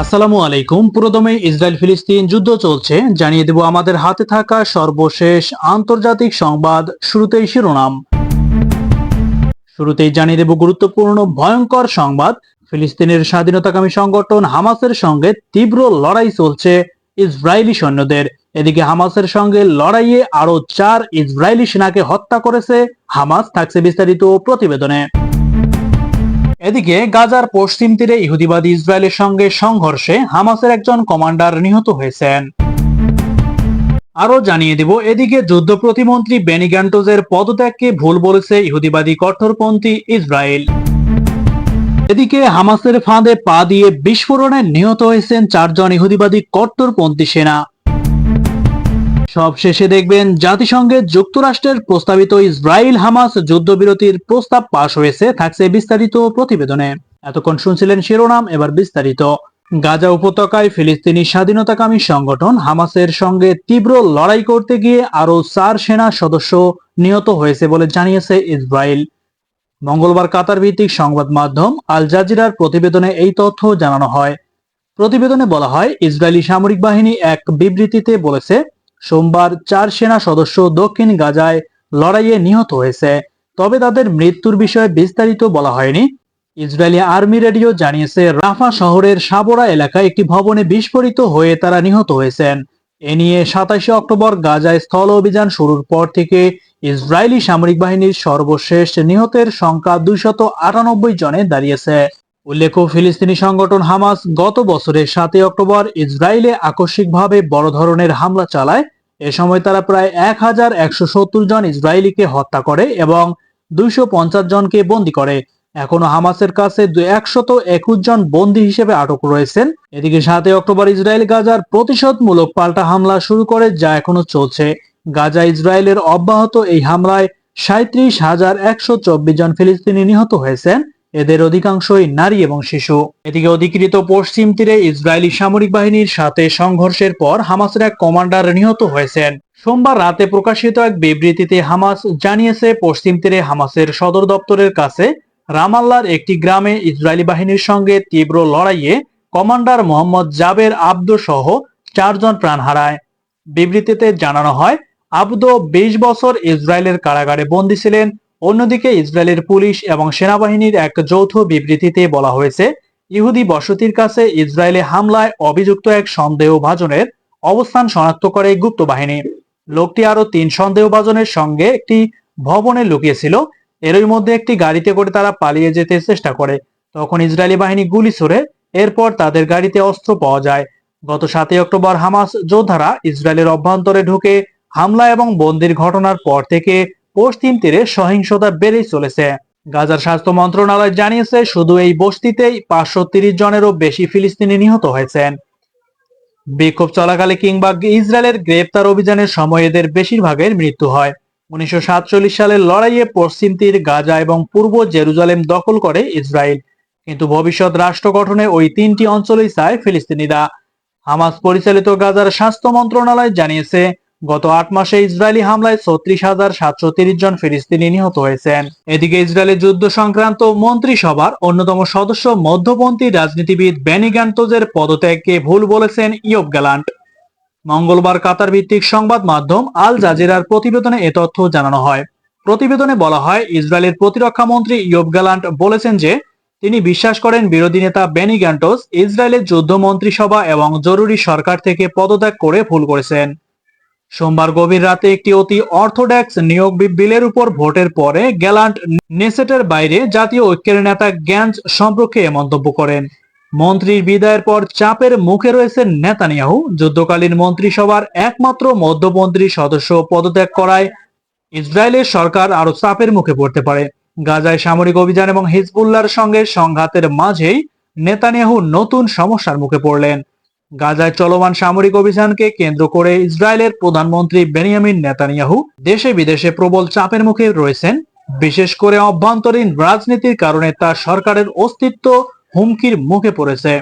আসসালামু আলাইকুম। পুরোদমে ইসরায়েল ফিলিস্তিন যুদ্ধ চলছে। জানিয়ে দেব, আমাদের হাতে থাকা সর্বশেষ আন্তর্জাতিক সংবাদ শুরুতেই শিরোনাম। শুরুতেই জানিয়ে দেব, গুরুত্বপূর্ণ ভয়ঙ্কর সংবাদ। ফিলিস্তিনের স্বাধীনতাকামী সংগঠন হামাসের সঙ্গে তীব্র লড়াই চলছে ইসরায়েলি সৈন্যদের। এদিকে হামাসের সঙ্গে লড়াইয়ে আরও চার ইসরায়েলি সেনাকে হত্যা করেছে হামাস, থাকছে বিস্তারিত প্রতিবেদনে। এদিকে গাজার পশ্চিম তীরে ইহুদিবাদী ইসরায়েলের সঙ্গে সংঘর্ষে হামাসের একজন কমান্ডার নিহত হয়েছেন। আরও জানিয়ে দিব, এদিকে যুদ্ধ প্রতিমন্ত্রী বেনি গ্যান্টোজের পদত্যাগকে ভুল বলেছে ইহুদিবাদী কঠোরপন্থী ইসরায়েল। এদিকে হামাসের ফাঁদে পা দিয়ে বিস্ফোরণে নিহত হয়েছেন চারজন ইহুদিবাদী কট্টরপন্থী সেনা। সব শেষে দেখবেন জাতিসংঘে যুক্তরাষ্ট্রের প্রস্তাবিত ইসরায়েল হামাস যুদ্ধবিরতির প্রস্তাব পাশ হয়েছে, থাকছে বিস্তারিত প্রতিবেদনে। এতক্ষণ শুনছিলেন শিরোনাম, এবার বিস্তারিত। গাজা উপত্যকায় ফিলিস্তিনি স্বাধীনতাকামী সংগঠন হামাসের সঙ্গে তীব্র লড়াই করতে গিয়ে আরও চার সেনা সদস্য নিহত হয়েছে বলে জানিয়েছে ইসরায়েল। মঙ্গলবার কাতার ভিত্তিক সংবাদ মাধ্যম আল জাজিরার প্রতিবেদনে এই তথ্য জানানো হয়। প্রতিবেদনে বলা হয়, ইসরায়েলি সামরিক বাহিনী এক বিবৃতিতে বলেছে সোমবার চার সেনা সদস্য দক্ষিণ গাজায় লড়াইয়ে নিহত হয়েছে। তবে তাদের মৃত্যুর বিষয়ে বিস্তারিত বলা হয়নি। ইসরায়েলি আর্মি রেডিও জানিয়েছে, রাফা শহরের সাবোরা এলাকায় একটি ভবনে বিস্ফোরিত হয়ে তারা নিহত হয়েছেন। এ নিয়ে সাতাশে অক্টোবর গাজায় স্থল অভিযান শুরুর পর থেকে ইসরায়েলি সামরিক বাহিনীর সর্বশেষ নিহতের সংখ্যা দুইশত আটানব্বই জনে দাঁড়িয়েছে। উল্লেখ্য, ফিলিস্তিনি সংগঠন হামাস গত বছরের সাতই অক্টোবর ইসরায়েলে আকস্মিকভাবে বড় ধরনের হামলা চালায়। এ সময় তারা প্রায় এক হাজার একশো সত্তর জন ইসরায়েলিকে হত্যা করে এবং দুইশো পঞ্চাশ জনকে বন্দি করে। এখনও হামাসের কাছে একশত একুশ জন বন্দী হিসেবে আটক রয়েছেন। এদিকে সাতই অক্টোবর ইসরায়েল গাজার প্রতিশোধমূলক পাল্টা হামলা শুরু করে যা এখনও চলছে। গাজা ইসরায়েলের অব্যাহত এই হামলায় সাঁত্রিশ হাজার একশো চব্বিশ জন ফিলিস্তিনি নিহত হয়েছেন। এদের অধিকাংশই নারী এবং শিশু। এদিকে অধিকৃত পশ্চিম তীরে ইসরায়েলি সামরিক বাহিনীর সাথে সংঘর্ষের পর হামাসের এক কমান্ডার নিহত হয়েছেন। সোমবার রাতে প্রকাশিত এক বিবৃতিতে হামাস জানিয়েছে, পশ্চিম তীরে হামাসের সদর দপ্তরের কাছে রামাল্লার একটি গ্রামে ইসরায়েলি বাহিনীর সঙ্গে তীব্র লড়াইয়ে কমান্ডার মোহাম্মদ জাবের আব্দো সহ চারজন প্রাণ হারায়। বিবৃতিতে জানানো হয়, আব্দো বিশ বছর ইসরায়েলের কারাগারে বন্দী ছিলেন অন্যদিকে ইসরায়েলের পুলিশ এবং সেনাবাহিনীর এক যৌথ বিবৃতিতে বলা হয়েছে, ইহুদি বসতির কাছে ইসরায়েলে হামলায় অভিযুক্ত এক সন্দেহভাজনের অবস্থান শনাক্ত করে গুপ্ত বাহিনী। লোকটি আরও তিন সন্দেহভাজনের সঙ্গে একটি ভবনে লুকিয়েছিল। এরই মধ্যে একটি গাড়িতে করে তারা পালিয়ে যেতে চেষ্টা করে। তখন ইসরায়েলি বাহিনী গুলি ছড়ে এরপর তাদের গাড়িতে অস্ত্র পাওয়া যায়। গত সাতই অক্টোবর হামাস যোদ্ধারা ইসরায়েলের অভ্যন্তরে ঢুকে হামলা এবং বন্দির ঘটনার পর থেকে পশ্চিম তীরে সহিংসতা বেড়েই চলেছে। গাজার স্বাস্থ্য মন্ত্রণালয় জানিয়েছে, শুধু এই বস্তিতেই পাঁচশো তিরিশ জনেরও বেশি ফিলিস্তিনি নিহত হয়েছেন। বিক্ষোভ চলাকালে কিংবা ইসরায়েলের গ্রেপ্তার অভিযানের সময় এদের বেশিরভাগের মৃত্যু হয়। উনিশশো সালের লড়াইয়ে পশ্চিম তীর গাজা এবং পূর্ব জেরুজালেম দখল করে ইসরায়েল। কিন্তু ভবিষ্যৎ রাষ্ট্র গঠনে ওই তিনটি অঞ্চলেই চায় ফিলিস্তিনিরা। হামাস পরিচালিত গাজার স্বাস্থ্য মন্ত্রণালয় জানিয়েছে গত আট মাসে ইসরায়েলি হামলায় ছত্রিশ হাজার সাতশো তিরিশ জন ফিলিস্তিনি নিহত হয়েছেন। এদিকে ইসরায়েলের যুদ্ধ সংক্রান্ত মন্ত্রিসভার অন্যতম সদস্য মধ্যপন্থী রাজনীতিবিদ বেনি গ্যান্টোজের পদত্যাগকে ভুল বলেছেন ইয়ব গ্যালান্ট। মঙ্গলবার কাতার ভিত্তিক সংবাদ মাধ্যম আল জাজিরার প্রতিবেদনে এ তথ্য জানানো হয়। প্রতিবেদনে বলা হয়, ইসরায়েলের প্রতিরক্ষা মন্ত্রী ইয়ব গ্যালান্ট বলেছেন যে, তিনি বিশ্বাস করেন বিরোধী নেতা বেনি গ্যান্টোস ইসরায়েলের যুদ্ধ মন্ত্রিসভা এবং জরুরি সরকার থেকে পদত্যাগ করে ভুল করেছেন। সোমবার গভীর রাতে একটি অতি অর্থোডক্স নিয়োগ বিলের উপর ভোটের পরে গ্যালান্ট নেসেটের বাইরে জাতীয় ঐক্যের নেতা গ্যাঞ্জ সম্পর্কে মন্তব্য করেন। মন্ত্রীর বিদায়ের পর চাপের মুখে রয়েছেন নেতানিয়াহু। যুদ্ধকালীন মন্ত্রিসভার একমাত্র মধ্যমন্ত্রী সদস্য পদত্যাগ করায় ইসরায়েলের সরকার আরও চাপের মুখে পড়তে পারে। গাজায় সামরিক অভিযান এবং হিজবুল্লার সঙ্গে সংঘাতের মাঝেই নেতানিয়াহু নতুন সমস্যার মুখে পড়লেন। গাজায় চলমান সামরিক অভিযানকে কেন্দ্র করে ইসরায়েলের প্রধানমন্ত্রী বেনিয়ামিন নেতানিয়াহু দেশে বিদেশে প্রবল চাপের মুখে রয়েছেন। বিশেষ করে অভ্যন্তরীণ রাজনীতির কারণে তার সরকারের অস্তিত্ব হুমকির মুখে পড়েছে।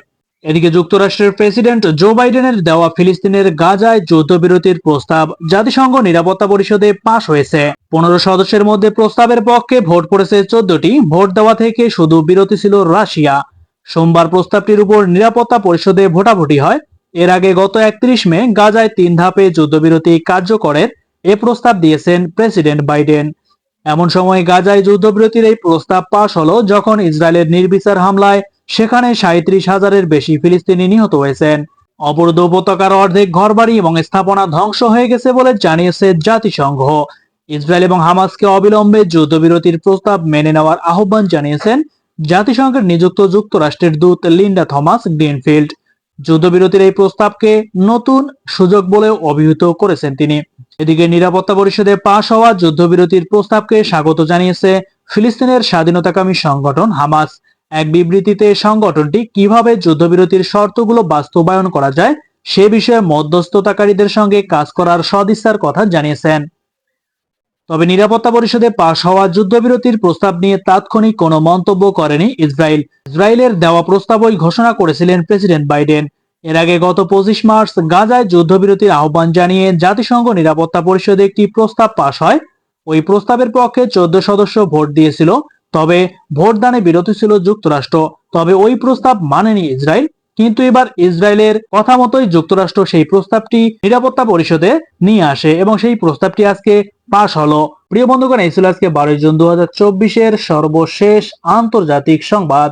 এদিকে যুক্তরাষ্ট্রের প্রেসিডেন্ট জো বাইডেনের দেওয়া ফিলিস্তিনের গাজায় যুদ্ধবিরতির প্রস্তাব জাতিসংঘ নিরাপত্তা পরিষদে পাশ হয়েছে। পনেরো সদস্যের মধ্যে প্রস্তাবের পক্ষে ভোট পড়েছে চোদ্দটি। ভোট দেওয়া থেকে শুধু বিরতি ছিল রাশিয়া। সোমবার প্রস্তাবটির উপর নিরাপত্তা পরিষদে ভোটাভুটি হয়। এর আগে গত একত্রিশ মে গাজায় তিন ধাপে যুদ্ধবিরতি কার্যকরের এ প্রস্তাব দিয়েছেন প্রেসিডেন্ট বাইডেন। এমন সময় গাজায় যুদ্ধবিরতির এই প্রস্তাব পাশ হলো যখন ইসরায়েলের নির্বিচার হামলায় সেখানে সাঁত্রিশ হাজারের বেশি ফিলিস্তিনি নিহত হয়েছেন। অবরোধ উপত্যকার অর্ধেক ঘরবাড়ি এবং স্থাপনা ধ্বংস হয়ে গেছে বলে জানিয়েছে জাতিসংঘ। ইসরায়েল এবং হামাসকে অবিলম্বে যুদ্ধবিরতির প্রস্তাব মেনে নেওয়ার আহ্বান জানিয়েছেন জাতিসংঘের নিযুক্ত যুক্তরাষ্ট্রের দূত লিন্ডা থমাস গ্রিনফিল্ড যুদ্ধবিরতির এই প্রস্তাবকে নতুন সুযোগ বলেও অভিহিত করেছেন তিনি। এদিকে নিরাপত্তা পরিষদে পাশ হওয়া যুদ্ধবিরতির প্রস্তাবকে স্বাগত জানিয়েছে ফিলিস্তিনের স্বাধীনতাকামী সংগঠন হামাস। এক বিবৃতিতে সংগঠনটি কীভাবে যুদ্ধবিরতির শর্তগুলো বাস্তবায়ন করা যায় সে বিষয়ে মধ্যস্থতাকারীদের সঙ্গে কাজ করার সদিচ্ছার কথা জানিয়েছেন। তবে নিরাপত্তা পরিষদে পাশ হওয়া যুদ্ধবিরতির প্রস্তাব নিয়ে তাৎক্ষণিক কোনো মন্তব্য করেনি ইসরায়েল। ইসরায়েলের দেওয়া প্রস্তাবই ঘোষণা করেছিলেন প্রেসিডেন্ট বাইডেন। এর আগে গত পঁচিশ মার্চ গাজায় যুদ্ধবিরতির আহ্বান জানিয়ে জাতিসংঘ নিরাপত্তা পরিষদে একটি প্রস্তাব পাশ হয়। ওই প্রস্তাবের পক্ষে চোদ্দ সদস্য ভোট দিয়েছিল, তবে ভোটদানে বিরতি ছিল যুক্তরাষ্ট্র। তবে ওই প্রস্তাব মানেনি ইসরায়েল। কিন্তু এবার ইসরায়েলের কথা মতোই যুক্তরাষ্ট্র সেই প্রস্তাবটি নিরাপত্তা পরিষদে নিয়ে আসে এবং সেই প্রস্তাবটি আজকে পাশ হলো। প্রিয় বন্ধুগণ, এই ছিল আজকে বারোই জুন দু হাজার চব্বিশের সর্বশেষ আন্তর্জাতিক সংবাদ।